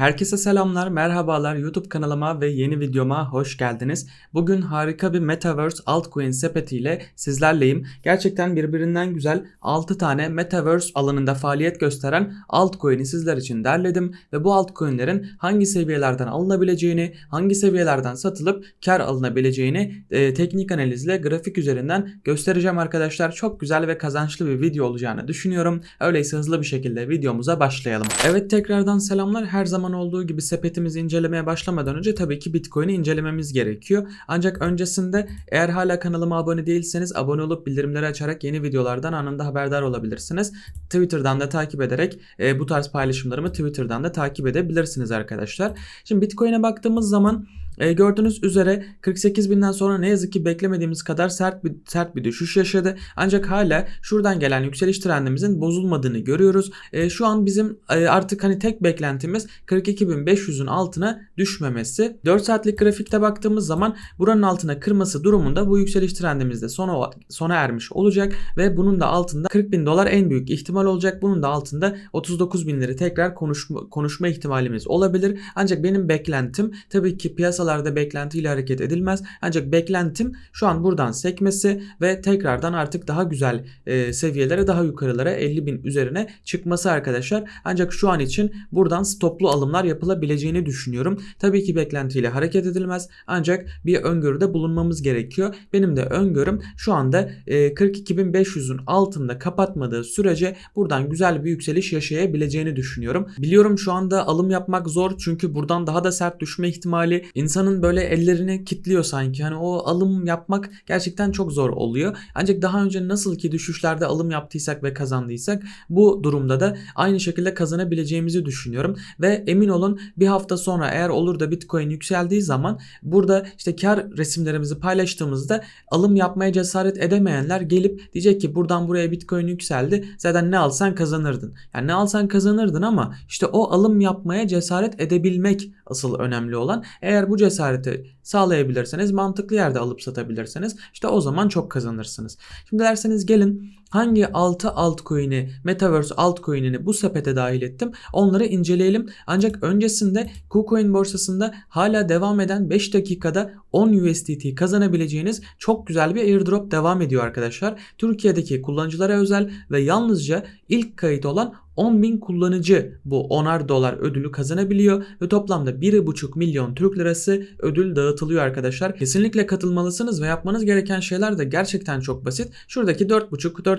Herkese selamlar, merhabalar YouTube kanalıma ve yeni videoma hoş geldiniz. Bugün harika bir Metaverse altcoin sepetiyle sizlerleyim. Gerçekten birbirinden güzel 6 tane Metaverse alanında faaliyet gösteren altcoin'i sizler için derledim ve bu altcoin'lerin hangi seviyelerden alınabileceğini, hangi seviyelerden satılıp kar alınabileceğini e, teknik analizle grafik üzerinden göstereceğim arkadaşlar. Çok güzel ve kazançlı bir video olacağını düşünüyorum. Öyleyse hızlı bir şekilde videomuza başlayalım. Evet tekrardan selamlar. Her zaman olduğu gibi sepetimizi incelemeye başlamadan önce tabii ki Bitcoin'i incelememiz gerekiyor. Ancak öncesinde eğer hala kanalıma abone değilseniz abone olup bildirimleri açarak yeni videolardan anında haberdar olabilirsiniz. Twitter'dan da takip ederek e, bu tarz paylaşımlarımı Twitter'dan da takip edebilirsiniz arkadaşlar. Şimdi Bitcoin'e baktığımız zaman e, gördüğünüz üzere 48 binden sonra ne yazık ki beklemediğimiz kadar sert bir sert bir düşüş yaşadı. Ancak hala şuradan gelen yükseliş trendimizin bozulmadığını görüyoruz. E, şu an bizim e, artık hani tek beklentimiz 42.500'ün altına düşmemesi. 4 saatlik grafikte baktığımız zaman buranın altına kırması durumunda bu yükseliş trendimiz de sona, sona ermiş olacak ve bunun da altında 40 bin dolar en büyük ihtimal olacak. Bunun da altında 39 binleri tekrar konuşma, konuşma ihtimalimiz olabilir. Ancak benim beklentim tabii ki piyasalar piyasalarda beklentiyle hareket edilmez. Ancak beklentim şu an buradan sekmesi ve tekrardan artık daha güzel e, seviyelere daha yukarılara 50 bin üzerine çıkması arkadaşlar. Ancak şu an için buradan stoplu alımlar yapılabileceğini düşünüyorum. Tabii ki beklentiyle hareket edilmez ancak bir öngörüde bulunmamız gerekiyor. Benim de öngörüm şu anda e, 42.500'ün altında kapatmadığı sürece buradan güzel bir yükseliş yaşayabileceğini düşünüyorum. Biliyorum şu anda alım yapmak zor çünkü buradan daha da sert düşme ihtimali insan insanın böyle ellerini kitliyor sanki. Hani o alım yapmak gerçekten çok zor oluyor. Ancak daha önce nasıl ki düşüşlerde alım yaptıysak ve kazandıysak bu durumda da aynı şekilde kazanabileceğimizi düşünüyorum. Ve emin olun bir hafta sonra eğer olur da Bitcoin yükseldiği zaman burada işte kar resimlerimizi paylaştığımızda alım yapmaya cesaret edemeyenler gelip diyecek ki buradan buraya Bitcoin yükseldi. Zaten ne alsan kazanırdın. Yani ne alsan kazanırdın ama işte o alım yapmaya cesaret edebilmek asıl önemli olan. Eğer bu cesareti sağlayabilirseniz mantıklı yerde alıp satabilirseniz işte o zaman çok kazanırsınız. Şimdi derseniz gelin hangi 6 altcoin'i Metaverse altcoin'ini bu sepete dahil ettim onları inceleyelim. Ancak öncesinde KuCoin borsasında hala devam eden 5 dakikada 10 USDT kazanabileceğiniz çok güzel bir airdrop devam ediyor arkadaşlar. Türkiye'deki kullanıcılara özel ve yalnızca ilk kayıt olan 10.000 kullanıcı bu 10'ar dolar ödülü kazanabiliyor ve toplamda 1,5 milyon Türk lirası ödül dağıtılıyor arkadaşlar. Kesinlikle katılmalısınız ve yapmanız gereken şeyler de gerçekten çok basit. Şuradaki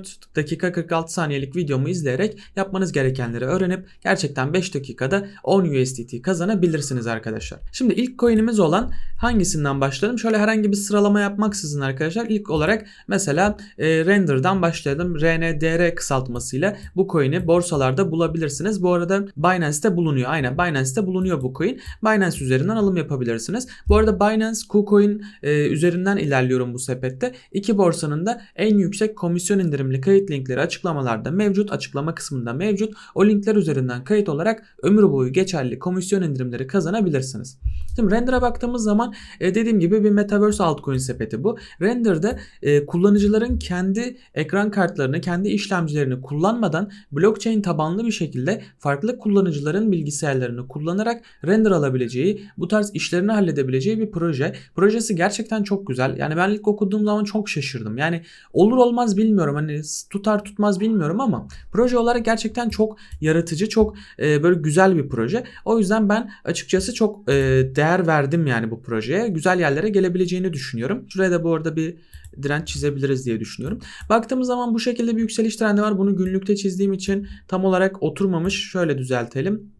4,5-4 dakika 46 saniyelik videomu izleyerek yapmanız gerekenleri öğrenip gerçekten 5 dakikada 10 USDT kazanabilirsiniz arkadaşlar. Şimdi ilk coin'imiz olan hangisinden başlayalım? Şöyle herhangi bir sıralama yapmaksızın arkadaşlar ilk olarak mesela e, Render'dan başlayalım. RNDR kısaltmasıyla bu coin'i borsalar borsalarda bulabilirsiniz. Bu arada Binance'te bulunuyor. Aynen Binance'te bulunuyor bu coin. Binance üzerinden alım yapabilirsiniz. Bu arada Binance KuCoin e, üzerinden ilerliyorum bu sepette. İki borsanın da en yüksek komisyon indirimli kayıt linkleri açıklamalarda mevcut. Açıklama kısmında mevcut. O linkler üzerinden kayıt olarak ömür boyu geçerli komisyon indirimleri kazanabilirsiniz. Şimdi Render'a baktığımız zaman e, dediğim gibi bir Metaverse altcoin sepeti bu. Render'da e, kullanıcıların kendi ekran kartlarını, kendi işlemcilerini kullanmadan blockchain tabanlı bir şekilde farklı kullanıcıların bilgisayarlarını kullanarak render alabileceği, bu tarz işlerini halledebileceği bir proje. Projesi gerçekten çok güzel. Yani ben ilk okuduğum zaman çok şaşırdım. Yani olur olmaz bilmiyorum. Hani tutar tutmaz bilmiyorum ama proje olarak gerçekten çok yaratıcı, çok e, böyle güzel bir proje. O yüzden ben açıkçası çok e, değer verdim yani bu projeye. Güzel yerlere gelebileceğini düşünüyorum. Şuraya da bu arada bir direnç çizebiliriz diye düşünüyorum. Baktığımız zaman bu şekilde bir yükseliş trendi var. Bunu günlükte çizdiğim için tam olarak oturmamış. Şöyle düzeltelim.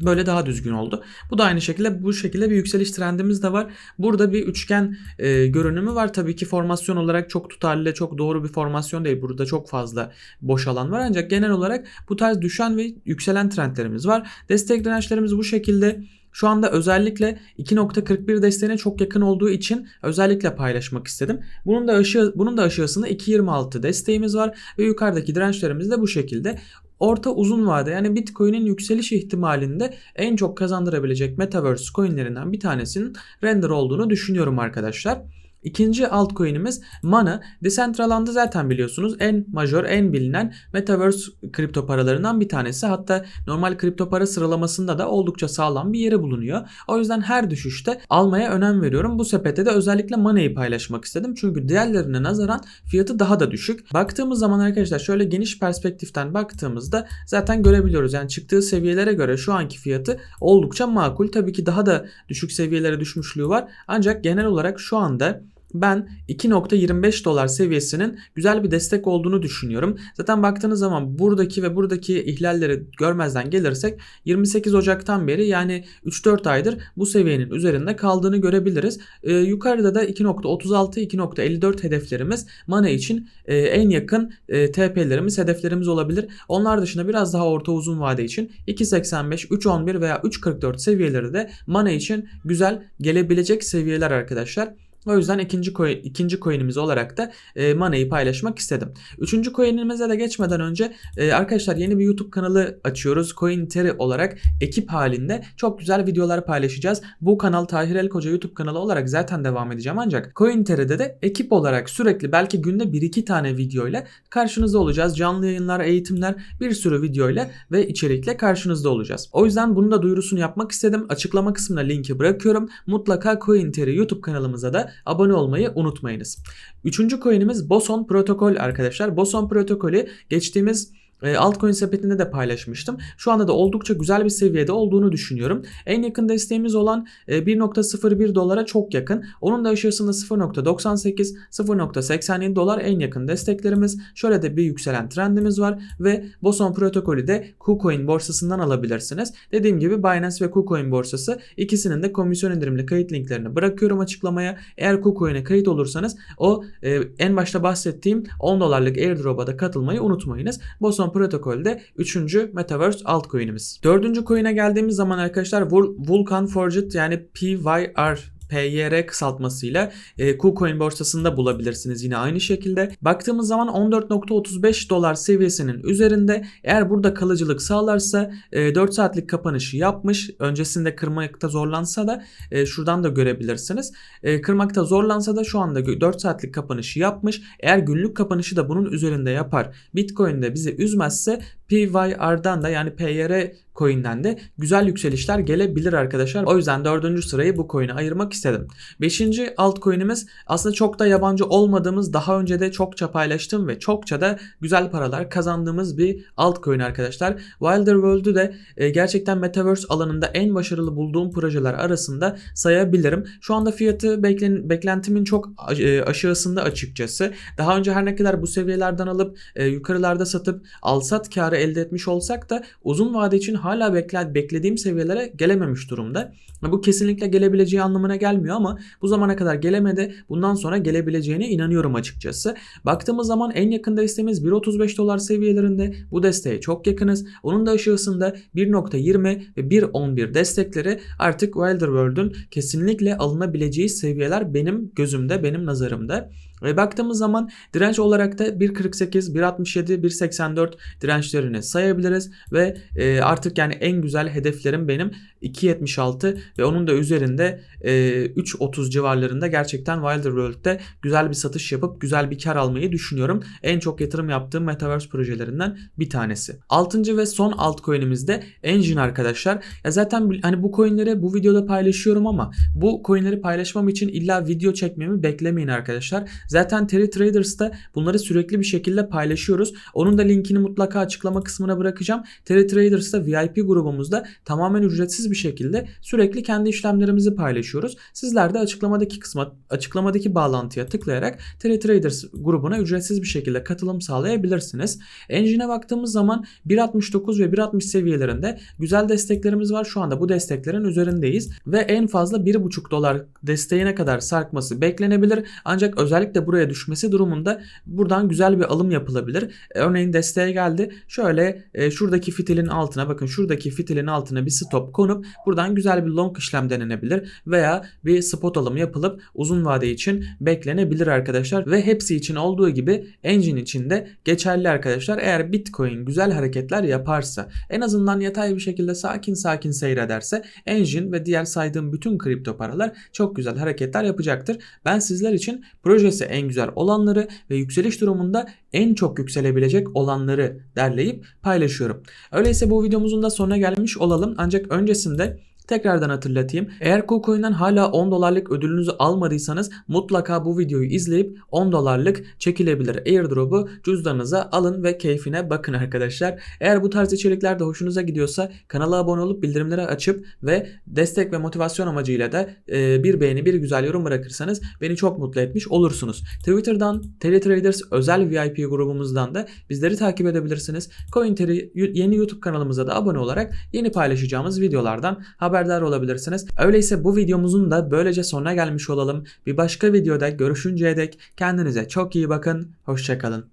Böyle daha düzgün oldu. Bu da aynı şekilde bu şekilde bir yükseliş trendimiz de var. Burada bir üçgen e, görünümü var. Tabii ki formasyon olarak çok tutarlı, çok doğru bir formasyon değil. Burada çok fazla boş alan var. Ancak genel olarak bu tarz düşen ve yükselen trendlerimiz var. Destek dirençlerimiz bu şekilde. Şu anda özellikle 2.41 desteğine çok yakın olduğu için özellikle paylaşmak istedim. Bunun da aşağı bunun da aşağısında 2.26 desteğimiz var ve yukarıdaki dirençlerimiz de bu şekilde orta uzun vade yani Bitcoin'in yükseliş ihtimalinde en çok kazandırabilecek Metaverse coinlerinden bir tanesinin Render olduğunu düşünüyorum arkadaşlar. İkinci altcoin'imiz Mana. Decentraland'ı zaten biliyorsunuz en majör, en bilinen Metaverse kripto paralarından bir tanesi. Hatta normal kripto para sıralamasında da oldukça sağlam bir yeri bulunuyor. O yüzden her düşüşte almaya önem veriyorum. Bu sepete de özellikle Mana'yı paylaşmak istedim. Çünkü diğerlerine nazaran fiyatı daha da düşük. Baktığımız zaman arkadaşlar şöyle geniş perspektiften baktığımızda zaten görebiliyoruz. Yani çıktığı seviyelere göre şu anki fiyatı oldukça makul. Tabii ki daha da düşük seviyelere düşmüşlüğü var. Ancak genel olarak şu anda ben 2.25 dolar seviyesinin güzel bir destek olduğunu düşünüyorum. Zaten baktığınız zaman buradaki ve buradaki ihlalleri görmezden gelirsek 28 Ocak'tan beri yani 3-4 aydır bu seviyenin üzerinde kaldığını görebiliriz. Ee, yukarıda da 2.36 2.54 hedeflerimiz mana için e, en yakın e, TP'lerimiz hedeflerimiz olabilir. Onlar dışında biraz daha orta uzun vade için 2.85 3.11 veya 3.44 seviyeleri de mana için güzel gelebilecek seviyeler arkadaşlar. O yüzden ikinci coin, ikinci coin'imiz olarak da e, Mana'yı paylaşmak istedim. Üçüncü coin'imize de geçmeden önce e, arkadaşlar yeni bir YouTube kanalı açıyoruz. CoinTeri olarak ekip halinde çok güzel videolar paylaşacağız. Bu kanal Tahir El Koca YouTube kanalı olarak zaten devam edeceğim ancak CoinTeri'de de ekip olarak sürekli belki günde 1-2 tane video ile karşınızda olacağız. Canlı yayınlar, eğitimler, bir sürü video ile ve içerikle karşınızda olacağız. O yüzden bunu da duyurusunu yapmak istedim. Açıklama kısmına linki bırakıyorum. Mutlaka CoinTeri YouTube kanalımıza da abone olmayı unutmayınız. Üçüncü coin'imiz Boson Protokol arkadaşlar. Boson protokolü geçtiğimiz altcoin sepetinde de paylaşmıştım. Şu anda da oldukça güzel bir seviyede olduğunu düşünüyorum. En yakın desteğimiz olan 1.01 e, dolara çok yakın. Onun da aşağısında 0.98, 0.87 dolar en yakın desteklerimiz. Şöyle de bir yükselen trendimiz var ve Boson protokolü de KuCoin borsasından alabilirsiniz. Dediğim gibi Binance ve KuCoin borsası ikisinin de komisyon indirimli kayıt linklerini bırakıyorum açıklamaya. Eğer KuCoin'e kayıt olursanız o e, en başta bahsettiğim 10 dolarlık airdrop'a da katılmayı unutmayınız. Boson protokolde 3. Metaverse altcoin'imiz. 4. coin'e geldiğimiz zaman arkadaşlar Vulkan Forged yani PYR PYR kısaltmasıyla e, KuCoin borsasında bulabilirsiniz yine aynı şekilde. Baktığımız zaman 14.35 dolar seviyesinin üzerinde eğer burada kalıcılık sağlarsa e, 4 saatlik kapanışı yapmış. Öncesinde kırmakta zorlansa da e, şuradan da görebilirsiniz. E, kırmakta zorlansa da şu anda 4 saatlik kapanışı yapmış. Eğer günlük kapanışı da bunun üzerinde yapar. Bitcoin de bizi üzmezse PYR'dan da yani PYR coin'den de güzel yükselişler gelebilir arkadaşlar. O yüzden dördüncü sırayı bu coin'e ayırmak istedim. Beşinci altcoin'imiz aslında çok da yabancı olmadığımız daha önce de çokça paylaştığım ve çokça da güzel paralar kazandığımız bir altcoin arkadaşlar. Wilder World'ü de e, gerçekten Metaverse alanında en başarılı bulduğum projeler arasında sayabilirim. Şu anda fiyatı beklen, beklentimin çok e, aşağısında açıkçası. Daha önce her ne kadar bu seviyelerden alıp e, yukarılarda satıp alsat karı elde etmiş olsak da uzun vade için hala bekle, beklediğim seviyelere gelememiş durumda. Bu kesinlikle gelebileceği anlamına gelmiyor ama bu zamana kadar gelemedi. Bundan sonra gelebileceğine inanıyorum açıkçası. Baktığımız zaman en yakın desteğimiz 1.35 dolar seviyelerinde. Bu desteğe çok yakınız. Onun da aşağısında 1.20 ve 1.11 destekleri artık Wilder World'un kesinlikle alınabileceği seviyeler benim gözümde, benim nazarımda. Ve baktığımız zaman direnç olarak da 1.48, 1.67, 1.84 dirençlerini sayabiliriz ve e, artık yani en güzel hedeflerim benim 2.76 ve onun da üzerinde e, 3.30 civarlarında gerçekten Wilder World'de güzel bir satış yapıp güzel bir kar almayı düşünüyorum. En çok yatırım yaptığım Metaverse projelerinden bir tanesi. Altıncı ve son altcoin'imiz de Engine arkadaşlar. Ya zaten hani bu coin'leri bu videoda paylaşıyorum ama bu coin'leri paylaşmam için illa video çekmemi beklemeyin arkadaşlar. Zaten Terry Traders'ta bunları sürekli bir şekilde paylaşıyoruz. Onun da linkini mutlaka açıklama kısmına bırakacağım. Terry Traders'ta VIP grubumuzda tamamen ücretsiz bir şekilde sürekli kendi işlemlerimizi paylaşıyoruz. Sizler de açıklamadaki kısma açıklamadaki bağlantıya tıklayarak Terry Traders grubuna ücretsiz bir şekilde katılım sağlayabilirsiniz. Engine'e baktığımız zaman 1.69 ve 1.60 seviyelerinde güzel desteklerimiz var. Şu anda bu desteklerin üzerindeyiz ve en fazla 1.5 dolar desteğine kadar sarkması beklenebilir. Ancak özellikle buraya düşmesi durumunda buradan güzel bir alım yapılabilir. E, Örneğin desteğe geldi. Şöyle e, şuradaki fitilin altına bakın şuradaki fitilin altına bir stop konup buradan güzel bir long işlem denenebilir veya bir spot alımı yapılıp uzun vade için beklenebilir arkadaşlar ve hepsi için olduğu gibi engine için de geçerli arkadaşlar. Eğer Bitcoin güzel hareketler yaparsa en azından yatay bir şekilde sakin sakin seyrederse engine ve diğer saydığım bütün kripto paralar çok güzel hareketler yapacaktır. Ben sizler için projesi en güzel olanları ve yükseliş durumunda en çok yükselebilecek olanları derleyip paylaşıyorum. Öyleyse bu videomuzun da sonuna gelmiş olalım. Ancak öncesinde Tekrardan hatırlatayım. Eğer KuCoin'den hala 10 dolarlık ödülünüzü almadıysanız mutlaka bu videoyu izleyip 10 dolarlık çekilebilir airdrop'u cüzdanınıza alın ve keyfine bakın arkadaşlar. Eğer bu tarz içerikler de hoşunuza gidiyorsa kanala abone olup bildirimleri açıp ve destek ve motivasyon amacıyla da e, bir beğeni bir güzel yorum bırakırsanız beni çok mutlu etmiş olursunuz. Twitter'dan TeleTraders özel VIP grubumuzdan da bizleri takip edebilirsiniz. CoinTeri yeni YouTube kanalımıza da abone olarak yeni paylaşacağımız videolardan haberdar olabilirsiniz. Öyleyse bu videomuzun da böylece sonuna gelmiş olalım. Bir başka videoda görüşünceye dek kendinize çok iyi bakın. Hoşçakalın.